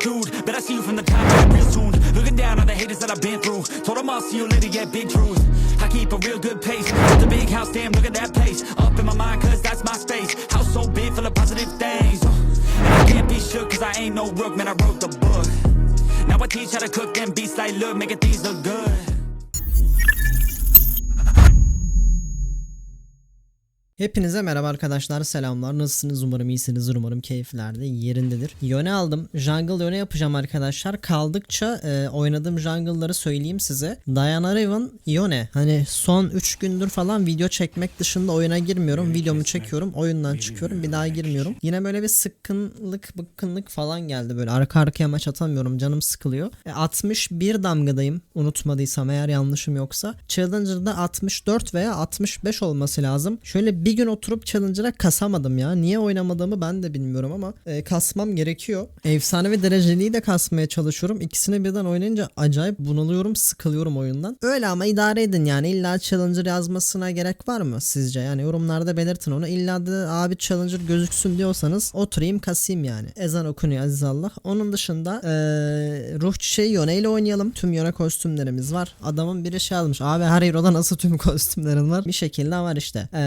tattooed. Bet I see you from the top real soon. Looking down on the haters that I've been through. Told them I'll see you later, yeah, big truth. I keep a real good pace. Built a big house, damn, look at that place. Up in my mind, cause that's my space. House so big, full of positive things. And I can't be shook, cause I ain't no rook, man, I wrote the book. Now I teach how to cook them beats like, look, making things look good. Hepinize merhaba arkadaşlar selamlar nasılsınız umarım iyisinizdir umarım keyiflerde yerindedir. Yone aldım jungle yone yapacağım arkadaşlar kaldıkça e, oynadığım jungle'ları söyleyeyim size. Diana Riven yone hani son 3 gündür falan video çekmek dışında oyuna girmiyorum videomu çekiyorum oyundan çıkıyorum bir daha girmiyorum. Yine böyle bir sıkkınlık bıkkınlık falan geldi böyle arka arkaya maç atamıyorum canım sıkılıyor. E, 61 damgadayım unutmadıysam eğer yanlışım yoksa. Challenger'da 64 veya 65 olması lazım. Şöyle bir gün oturup Challenger'a kasamadım ya. Niye oynamadığımı ben de bilmiyorum ama e, kasmam gerekiyor. Efsane ve dereceliği de kasmaya çalışıyorum. İkisini birden oynayınca acayip bunalıyorum, sıkılıyorum oyundan. Öyle ama idare edin yani. İlla Challenger yazmasına gerek var mı sizce? Yani yorumlarda belirtin onu. İlla da abi Challenger gözüksün diyorsanız oturayım kasayım yani. Ezan okunuyor aziz Allah. Onun dışında e, ruh çiçeği Yone ile oynayalım. Tüm Yone kostümlerimiz var. Adamın biri şey almış. Abi her hero'da nasıl tüm kostümlerin var? Bir şekilde var işte. E,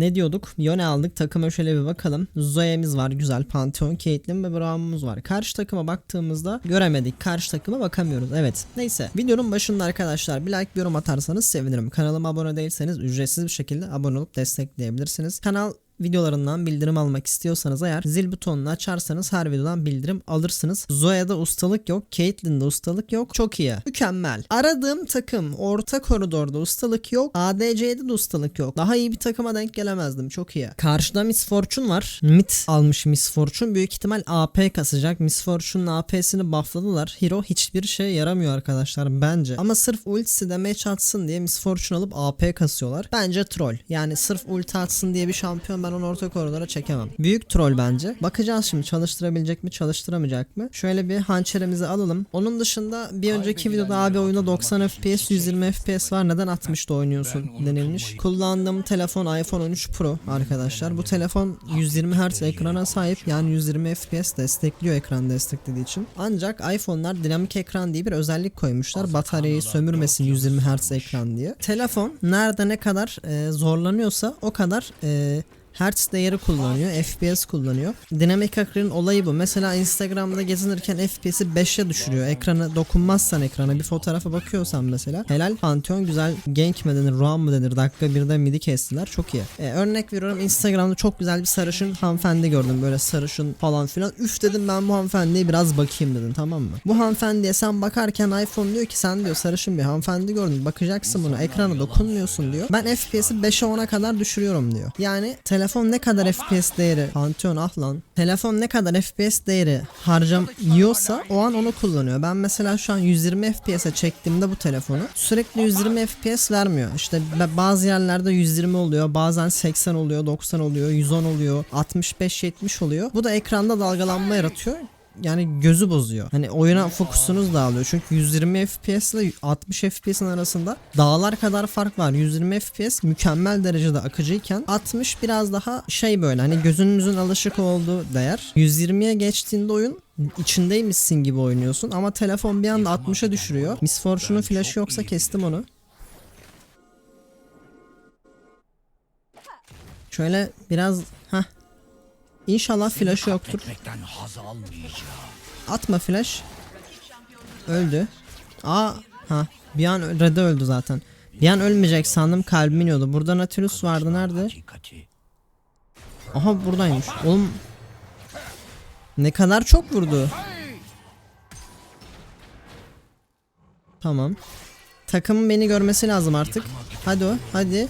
ne diyorduk? Yone aldık. Takıma şöyle bir bakalım. Zoe'miz var. Güzel. Pantheon, Caitlyn ve Braum'umuz var. Karşı takıma baktığımızda göremedik. Karşı takıma bakamıyoruz. Evet. Neyse. Videonun başında arkadaşlar bir like bir yorum atarsanız sevinirim. Kanalıma abone değilseniz ücretsiz bir şekilde abone olup destekleyebilirsiniz. Kanal videolarından bildirim almak istiyorsanız eğer zil butonunu açarsanız her videodan bildirim alırsınız. Zoe'da ustalık yok. Caitlyn'de ustalık yok. Çok iyi. Mükemmel. Aradığım takım orta koridorda ustalık yok. ADC'de de ustalık yok. Daha iyi bir takıma denk gelemezdim. Çok iyi. Karşıda Miss Fortune var. Mid almış Miss Fortune. Büyük ihtimal AP kasacak. Miss Fortune'un AP'sini buffladılar. Hero hiçbir şey yaramıyor arkadaşlar bence. Ama sırf ultisi damage atsın diye Miss Fortune alıp AP kasıyorlar. Bence troll. Yani sırf ulti atsın diye bir şampiyon ben onu orta koridora çekemem. Büyük troll bence. Bakacağız şimdi çalıştırabilecek mi çalıştıramayacak mı? Şöyle bir hançerimizi alalım. Onun dışında bir önceki videoda abi oyunda 90 FPS 120 FPS var neden 60'da oynuyorsun denilmiş. Kullandığım telefon iPhone 13 Pro arkadaşlar. Bu telefon 120 Hz ekrana sahip yani 120 FPS destekliyor ekran desteklediği için. Ancak iPhone'lar dinamik ekran diye bir özellik koymuşlar. Bataryayı sömürmesin 120 Hz ekran diye. Telefon nerede ne kadar e, zorlanıyorsa o kadar e, Hertz değeri kullanıyor, FPS kullanıyor. Dinamik ekranın olayı bu. Mesela Instagram'da gezinirken FPS'i 5'e düşürüyor. Ekranı dokunmazsan ekrana bir fotoğrafa bakıyorsan mesela. Helal Pantheon güzel gank mi denir, roam mı denir? Dakika 1'de midi kestiler. Çok iyi. Ee, örnek veriyorum Instagram'da çok güzel bir sarışın hanımefendi gördüm. Böyle sarışın falan filan. Üf dedim ben bu hanımefendiye biraz bakayım dedim tamam mı? Bu hanımefendiye sen bakarken iPhone diyor ki sen diyor sarışın bir hanımefendi gördün. Bakacaksın buna ekrana dokunmuyorsun diyor. Ben FPS'i 5'e 10'a kadar düşürüyorum diyor. Yani telefon ne kadar FPS değeri Pantheon ah lan. Telefon ne kadar FPS değeri harcam yiyorsa o an onu kullanıyor. Ben mesela şu an 120 FPS'e çektiğimde bu telefonu sürekli 120 FPS vermiyor. İşte bazı yerlerde 120 oluyor, bazen 80 oluyor, 90 oluyor, 110 oluyor, 65-70 oluyor. Bu da ekranda dalgalanma yaratıyor yani gözü bozuyor. Hani oyuna fokusunuz dağılıyor. Çünkü 120 FPS ile 60 FPS'in arasında dağlar kadar fark var. 120 FPS mükemmel derecede akıcıyken 60 biraz daha şey böyle hani gözünüzün alışık olduğu değer. 120'ye geçtiğinde oyun içindeymişsin gibi oynuyorsun ama telefon bir anda 60'a düşürüyor. Miss Fortune'un flash'ı yoksa kestim onu. Şöyle biraz ha İnşallah flash'ı yoktur. Atma flash. Öldü. Aa ha bir an Red'e öldü zaten. Bir an ölmeyecek sandım kalbim iniyordu. Burada Nautilus vardı nerede? Aha buradaymış. Oğlum ne kadar çok vurdu. Tamam. Takımın beni görmesi lazım artık. Hadi o hadi.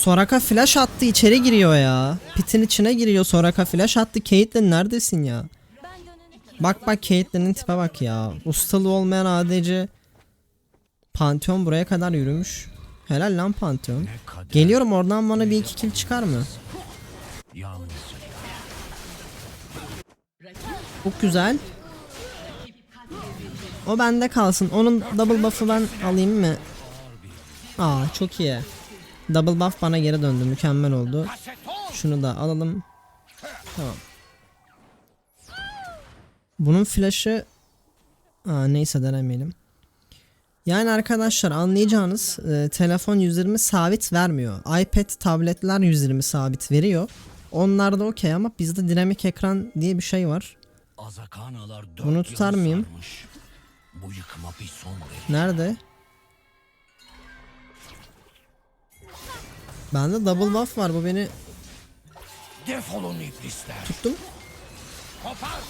Soraka flash attı içeri giriyor ya. Pitin içine giriyor Soraka flash attı. Caitlyn neredesin ya? Bak bak Caitlyn'in tipe bak ya. Ustalığı olmayan ADC. Pantheon buraya kadar yürümüş. Helal lan Pantheon. Geliyorum oradan bana bir iki kill çıkar mı? Çok güzel. O bende kalsın. Onun double buff'ı ben alayım mı? Aa çok iyi. Double buff bana geri döndü. Mükemmel oldu. Şunu da alalım. Tamam. Bunun flash'ı Aa, neyse denemeyelim. Yani arkadaşlar anlayacağınız e, telefon 120 sabit vermiyor. iPad, tabletler 120 sabit veriyor. Onlarda okey ama bizde dinamik ekran diye bir şey var. Bunu tutar mıyım? Nerede? Bende double buff var bu beni Defolun iblisler. tuttum. Kopar.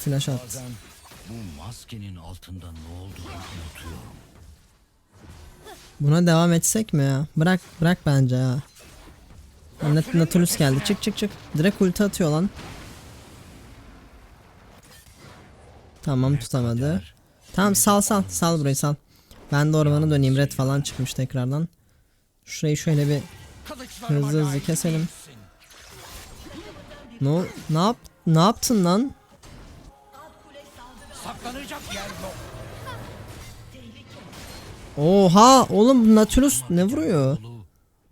Flash attı. Bazen bu maskenin altında ne olduğunu unutuyorum. Buna devam etsek mi ya? Bırak bırak bence ya. Net Nautilus geldi. Çık çık çık. Direkt ulti atıyor lan. Tamam tutamadı. Tamam sal sal. Sal burayı sal. Ben de ormanı döneyim. Red falan çıkmış tekrardan. Şurayı şöyle bir hızlı hızlı keselim. Ne ol- ne yap ne yaptın lan? Saklanacak yer yok. Oha oğlum Nautilus ne vuruyor?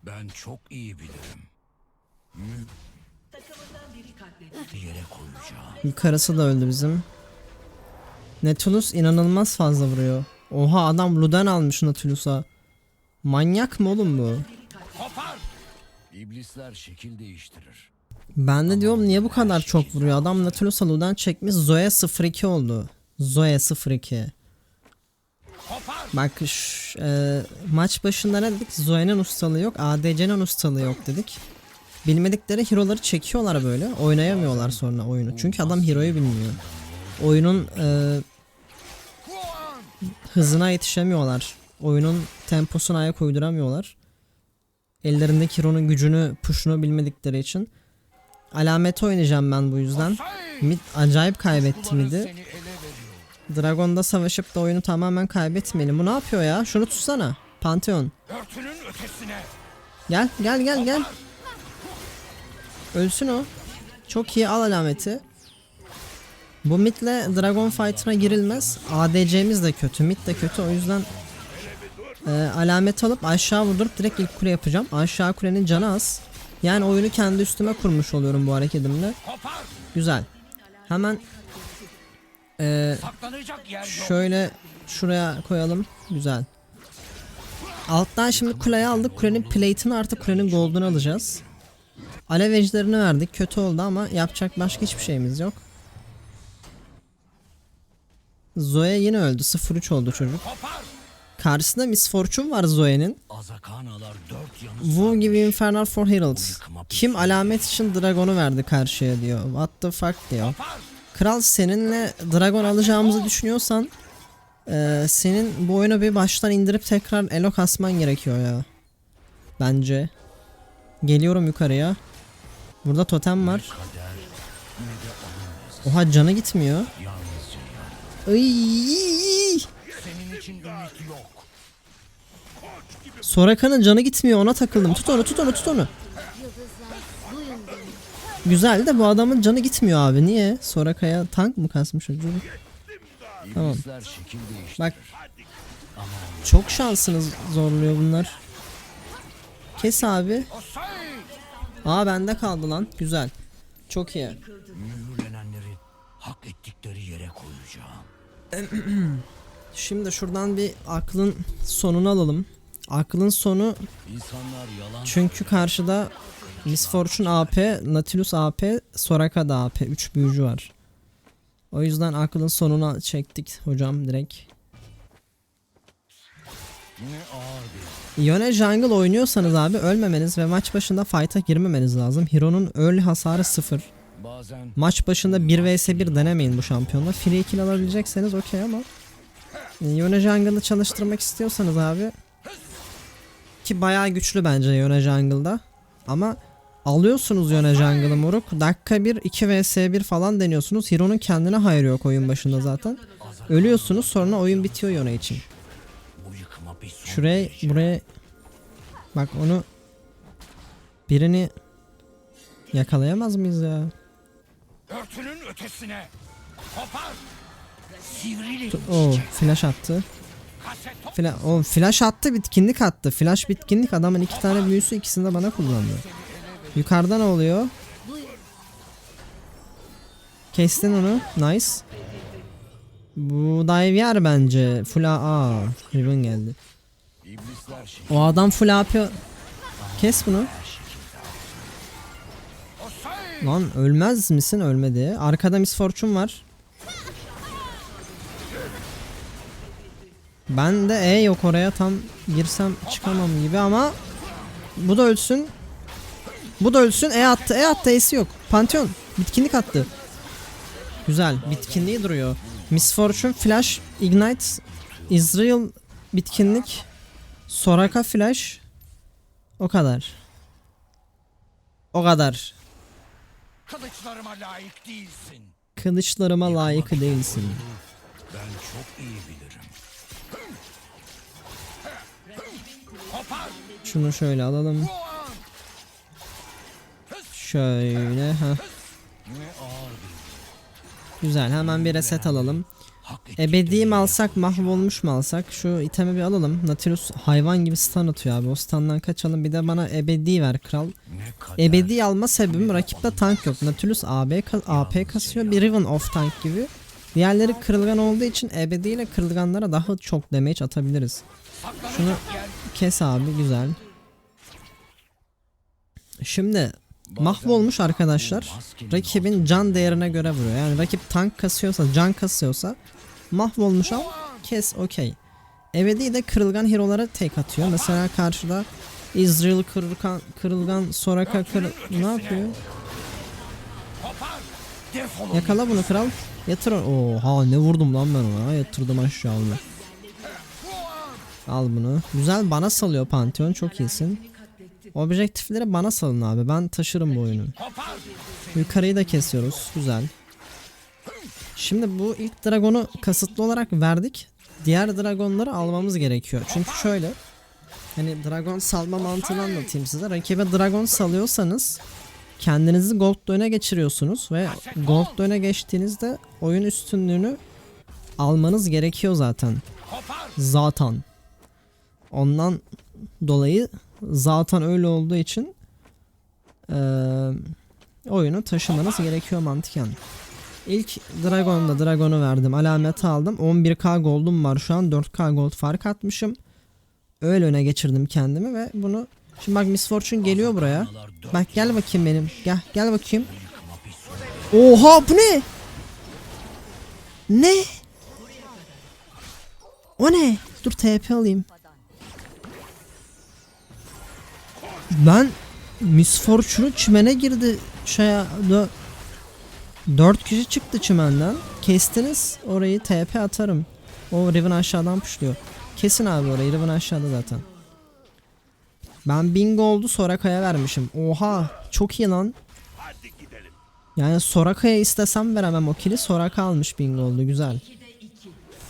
Ben çok iyi bilirim. Yere koyacağım. Yukarısı da öldü bizim. Nautilus inanılmaz fazla vuruyor. Oha adam Luden almış Nautilus'a. Manyak mı oğlum bu? İblisler şekil değiştirir. Ben de diyorum niye bu kadar çok vuruyor? Adam Nautilus'a Luden çekmiş Zoe 02 oldu. Zoe 02. Kopar. Bak şş, e, maç başında ne dedik? Zoe'nin ustalığı yok, ADC'nin ustalığı yok dedik. Bilmedikleri hero'ları çekiyorlar böyle. Oynayamıyorlar sonra oyunu. Çünkü adam hero'yu bilmiyor. Oyunun e, hızına yetişemiyorlar. Oyunun temposuna ayak uyduramıyorlar. Ellerindeki hero'nun gücünü, push'unu bilmedikleri için. Alameti oynayacağım ben bu yüzden. Mid acayip kaybetti midi. Dragon'da savaşıp da oyunu tamamen kaybetmeyelim. Bu ne yapıyor ya? Şunu tutsana. Pantheon. Gel gel gel gel. Ölsün o. Çok iyi al alameti. Bu midle Dragon Fighter'a girilmez. ADC'miz de kötü. Mid de kötü. O yüzden e, alamet alıp aşağı vurdurup direkt ilk kule yapacağım. Aşağı kulenin canı az. Yani oyunu kendi üstüme kurmuş oluyorum bu hareketimle. Güzel. Hemen e. Şöyle şuraya koyalım. Güzel. Alttan şimdi kuleyi aldık. Kulenin plate'ini artık kulenin gold'unu alacağız. Alev ejderini verdik. Kötü oldu ama yapacak başka hiçbir şeyimiz yok. Zoe yine öldü. 0-3 oldu çocuk. Kopar. Karşısında Miss Fortune var Zoe'nin. Wu gibi Infernal for Heralds. Kim alamet için Dragon'u verdi karşıya diyor. What the fuck diyor. Kral seninle Dragon alacağımızı düşünüyorsan eee, senin bu oyunu bir baştan indirip tekrar elo kasman gerekiyor ya. Bence. Geliyorum yukarıya. Burada totem var. Oha canı gitmiyor. Senin için ümit yok. Soraka'nın canı gitmiyor ona takıldım. Tut onu tut onu tut onu. Güzel de bu adamın canı gitmiyor abi. Niye? Soraka'ya tank mı kasmış acaba? Tamam. Bak çok şansınız zorluyor bunlar. Kes abi. Aa bende kaldı lan. Güzel. Çok iyi. Mühürlenenleri hak ettikleri yere koyacağım. Şimdi şuradan bir aklın sonunu alalım. Aklın sonu çünkü karşıda Miss Fortune AP, Nautilus AP, Soraka da AP. 3 büyücü var. O yüzden aklın sonuna çektik hocam direkt. Yone jungle oynuyorsanız abi ölmemeniz ve maç başında fight'a girmemeniz lazım. Hero'nun early hasarı 0. bazen Maç başında 1 vs 1 denemeyin bu şampiyonla. Free kill alabilecekseniz okey ama Yone Jungle'ı çalıştırmak istiyorsanız abi ki bayağı güçlü bence Yone Jungle'da. Ama alıyorsunuz Yone Jungle'ı moruk. Dakika 1 2 vs 1 falan deniyorsunuz. Hero'nun kendine hayır yok oyun başında zaten. Ölüyorsunuz sonra oyun bitiyor Yone için. Şuraya buraya bak onu birini yakalayamaz mıyız ya? Örtünün ötesine. Kopar. Sivrilik. o flash attı. Fla o flash attı bitkinlik attı. Flash bitkinlik adamın iki tane büyüsü ikisini de bana kullandı. Yukarıda ne oluyor? Kestin onu. Nice. Bu dive yer bence. Full A. Riven geldi. O adam full AP. Kes bunu. Lan ölmez misin? Ölmedi. Arkada Miss Fortune var. Ben de E yok oraya tam girsem çıkamam gibi ama bu da ölsün. Bu da ölsün. E attı. E attı. E'si yok. Pantheon. Bitkinlik attı. Güzel. Bitkinliği duruyor. Miss Fortune Flash Ignite Israel bitkinlik Soraka Flash o kadar. O kadar. Kılıçlarıma layık değilsin. Kılıçlarıma layık değilsin. Ben çok iyi bilirim. Şunu şöyle alalım. Şöyle ha. Güzel hemen bir reset alalım. Ebedi mi alsak mahvolmuş mu alsak? Şu itemi bir alalım. Nautilus hayvan gibi stun atıyor abi. O stundan kaçalım. Bir de bana ebedi ver kral. Ebedi alma sebebim rakipte tank yok. Nautilus AB, AP kasıyor. Bir Riven off tank gibi. Diğerleri kırılgan olduğu için ebedi ile kırılganlara daha çok damage atabiliriz. Şunu kes abi güzel. Şimdi mahvolmuş arkadaşlar. Rakibin can değerine göre vuruyor. Yani rakip tank kasıyorsa, can kasıyorsa mahvolmuş al kes okey. Ebedi de kırılgan hero'lara tek atıyor. Mesela karşıda Israel kırılgan, kırılgan Soraka kır... Ne yapıyor? Yakala bunu kral. Yatır. Oha ne vurdum lan ben ona. Yatırdım aşağı onu. Al bunu. Güzel bana salıyor Pantheon. Çok iyisin. Objektifleri bana salın abi. Ben taşırım bu oyunu. Yukarıyı da kesiyoruz. Güzel. Şimdi bu ilk dragonu kasıtlı olarak verdik. Diğer dragonları almamız gerekiyor. Çünkü şöyle. Hani dragon salma mantığını anlatayım size. Rakibe dragon salıyorsanız kendinizi gold öne geçiriyorsunuz ve gold öne geçtiğinizde oyun üstünlüğünü almanız gerekiyor zaten. Zaten. Ondan dolayı zaten öyle olduğu için eee, oyunu taşımanız gerekiyor mantıken. İlk Dragon'da Dragon'u verdim. Alamet aldım. 11k gold'um var şu an. 4k gold fark atmışım. Öyle öne geçirdim kendimi ve bunu Şimdi bak Miss Fortune geliyor buraya. Bak gel bakayım benim. Gel gel bakayım. Oha bu ne? Ne? O ne? Dur TP alayım. Ben Miss Fortune'u çimene girdi. Şaya dö- Dört kişi çıktı çimenden. Kestiniz orayı TP atarım. O Riven aşağıdan puşluyor. Kesin abi orayı Riven aşağıda zaten. Ben bingo oldu Soraka'ya vermişim. Oha çok iyi lan. Yani Soraka'ya istesem veremem o kili. Soraka almış bingo oldu güzel.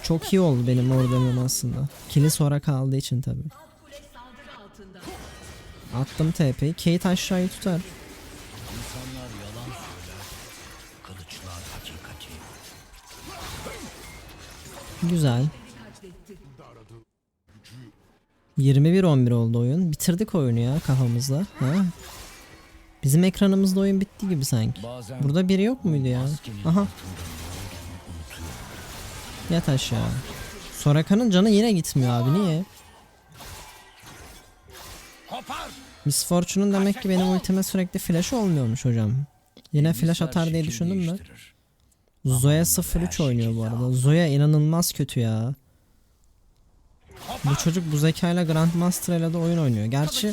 Çok iyi oldu benim ordemim aslında. Kili Soraka aldığı için tabi. Attım TP'yi. Kate aşağıyı tutar. Güzel. 21-11 oldu oyun. Bitirdik oyunu ya kafamızda. Ha? Bizim ekranımızda oyun bitti gibi sanki. Burada biri yok muydu ya? Aha. Yat aşağı. Soraka'nın canı yine gitmiyor abi niye? Miss Fortune'un demek ki benim ultime sürekli flash olmuyormuş hocam. Yine flash atar diye düşündüm de. Zoya 03 oynuyor bu arada. Zoya inanılmaz kötü ya. Bu çocuk bu zekayla Grandmaster ile de oyun oynuyor. Gerçi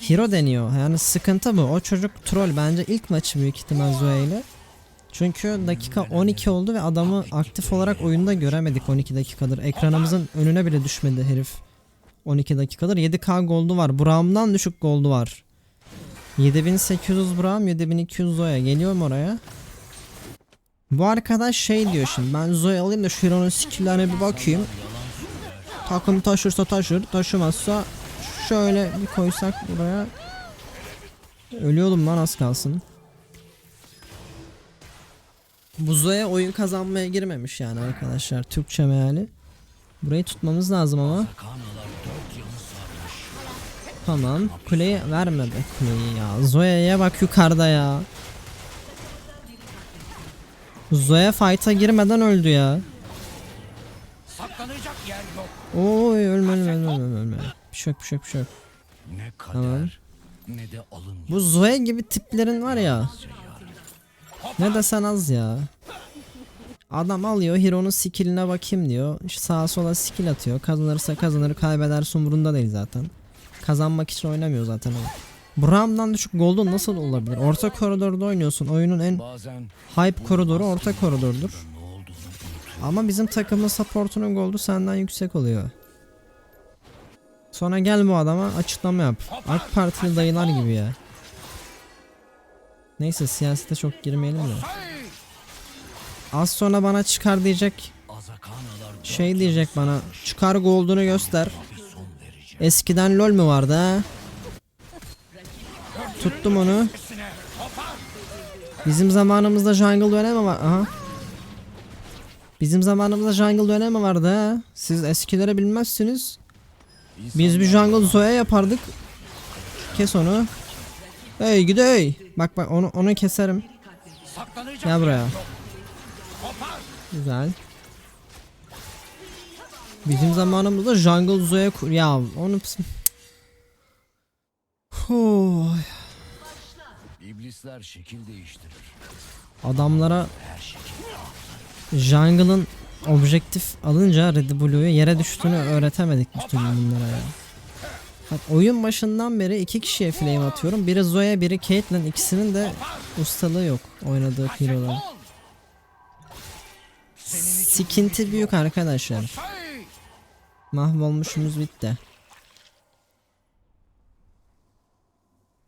hero deniyor. Yani sıkıntı bu. O çocuk troll. Bence ilk maçı büyük ihtimal Zoya ile. Çünkü dakika 12 oldu ve adamı aktif olarak oyunda göremedik 12 dakikadır. Ekranımızın önüne bile düşmedi herif. 12 dakikadır 7k goldu var. Braum'dan düşük goldu var. 7800 Braum 7200 Zoya. Geliyor mu oraya? Bu arkadaş şey diyor şimdi ben Zoya alayım da şu Hero'nun skill'lerine bir bakayım. Takım taşırsa taşır taşımazsa şöyle bir koysak buraya. Ölüyordum lan az kalsın. Bu Zoya oyun kazanmaya girmemiş yani arkadaşlar Türkçe meali. Burayı tutmamız lazım ama. Tamam. Kuleyi verme be kuleyi ya. Zoya'ya bak yukarıda ya. Zoya fight'a girmeden öldü ya. Saklanacak yer yok. Oy ölme ölme ölme ölme ölme. Bir şey bir şey şey. Ne kader Tamam. ne de alın Bu Zoe gibi tiplerin var ya. Ne desen az ya. Adam alıyor Hero'nun skilline bakayım diyor. İşte sağa sola skill atıyor. Kazanırsa kazanır kaybederse umurunda değil zaten. Kazanmak için oynamıyor zaten o. Braum'dan düşük Gold'un nasıl olabilir? Orta koridorda oynuyorsun. Oyunun en hype koridoru orta koridordur. Olduğunu Ama bizim takımın supportunun Gold'u senden yüksek oluyor. Sonra gel bu adama açıklama yap. AK Partili dayılar gibi ya. Neyse siyasete çok girmeyelim de. Az sonra bana çıkar diyecek. Şey diyecek bana. Çıkar gold'unu göster. Eskiden lol mü vardı ha? Tuttum onu. Bizim zamanımızda jungle dönemi var. Aha. Bizim zamanımızda jungle dönemi vardı ha. Siz eskileri bilmezsiniz. Biz bir jungle zoya yapardık. Kes onu. Hey gidey. Bak bak onu onu keserim. Gel buraya. Güzel. Bizim zamanımızda jungle zoya kur ya onu Huh. İblisler şekil değiştirir. adamlara. Jungle'ın objektif alınca Red Blue'yu yere düştüğünü öğretemedik bir türlü bunlara ya. Bak oyun başından beri iki kişiye flame atıyorum. Biri Zoya, biri Caitlyn. İkisinin de ustalığı yok oynadığı hero'ların. Sikinti büyük arkadaşlar. Mahvolmuşumuz bitti.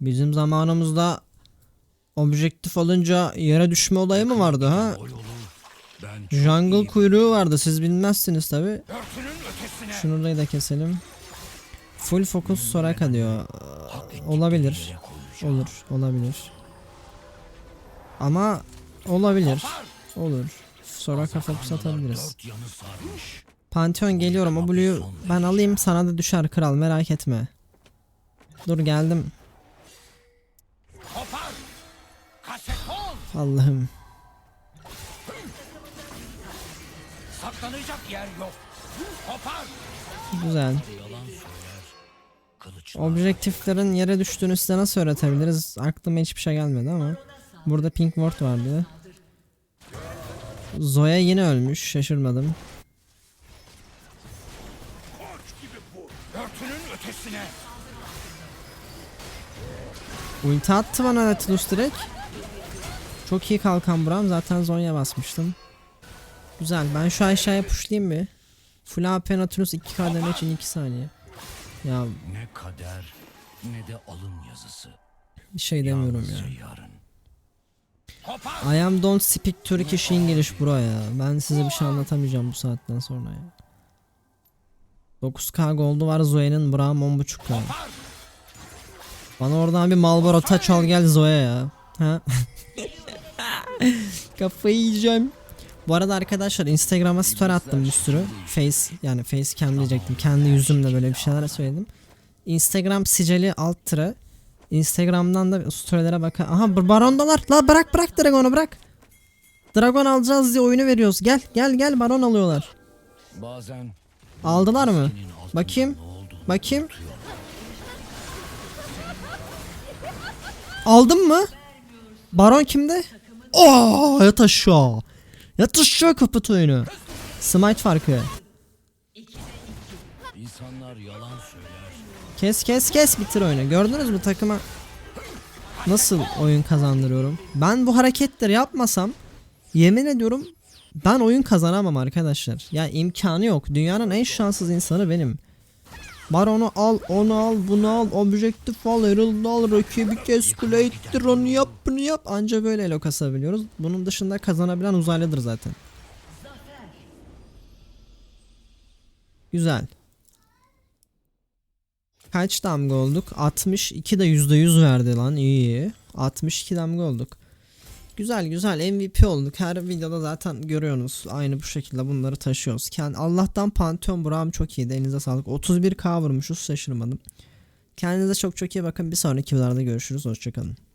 Bizim zamanımızda objektif alınca yere düşme olayı mı vardı ha? O yolu ben çok Jungle kuyruğu vardı siz bilmezsiniz tabi. Örtünün ötesine. Şunu da keselim. Full focus Soraka diyor. Olabilir. Olur. Olabilir. Ama olabilir. Olur. Soraka focus atabiliriz. Pantheon geliyorum. O Blue'yu ben alayım sana da düşer kral merak etme. Dur geldim. Allah'ım. Saklanacak yer yok. Kopar. Güzel. Objektiflerin yere düştüğünü size nasıl öğretebiliriz? Aklıma hiçbir şey gelmedi ama. Burada Pink Ward vardı. Zoya yine ölmüş. Şaşırmadım. Ulti attı bana Nautilus direkt. Çok iyi kalkan buram. Zaten Zonya basmıştım. Güzel. Ben şu aşağıya pushlayayım bir. Full AP Nautilus 2 kademe için 2 saniye. Ya Ne kader ne de alın yazısı. bir şey demiyorum ya. Yarın. I am don't speak Turkish English bro ya. Ben size bir şey anlatamayacağım bu saatten sonra ya. 9k gold'u var Zoe'nin Braum 10.5k. Bana oradan bir Marlboro taç al gel Zoe ya. Ha? Kafayı yiyeceğim. Bu arada arkadaşlar Instagram'a story attım bir sürü. Face yani face cam diyecektim. Kendi yüzümle böyle bir şeyler söyledim. Instagram sicili alt tıra. Instagram'dan da storylere bakın. Aha barondalar. La bırak bırak Dragon'u bırak. Dragon alacağız diye oyunu veriyoruz. Gel gel gel baron alıyorlar. Bazen Aldılar mı? Bakayım. Bakayım. Aldın mı? Baron kimde? Oo, yat aşağı. Yat aşağı kapat oyunu. Smite farkı. İnsanlar yalan söyler. Kes kes kes bitir oyunu. Gördünüz mü takıma nasıl oyun kazandırıyorum? Ben bu hareketleri yapmasam yemin ediyorum ben oyun kazanamam arkadaşlar. Ya imkanı yok. Dünyanın en şanssız insanı benim. Baron'u al, onu al, bunu al, objektif al, Herald'ı al, rakibi kes, kule ittir, onu yap, bunu yap. Anca böyle elo kasabiliyoruz. Bunun dışında kazanabilen uzaylıdır zaten. Güzel. Kaç damga olduk? 62 de %100 verdi lan iyi. 62 damga olduk. Güzel güzel MVP olduk. Her videoda zaten görüyorsunuz. Aynı bu şekilde bunları taşıyoruz. Kend Allah'tan Pantheon Braum çok iyiydi. Elinize sağlık. 31k vurmuşuz şaşırmadım. Kendinize çok çok iyi bakın. Bir sonraki videolarda görüşürüz. Hoşçakalın.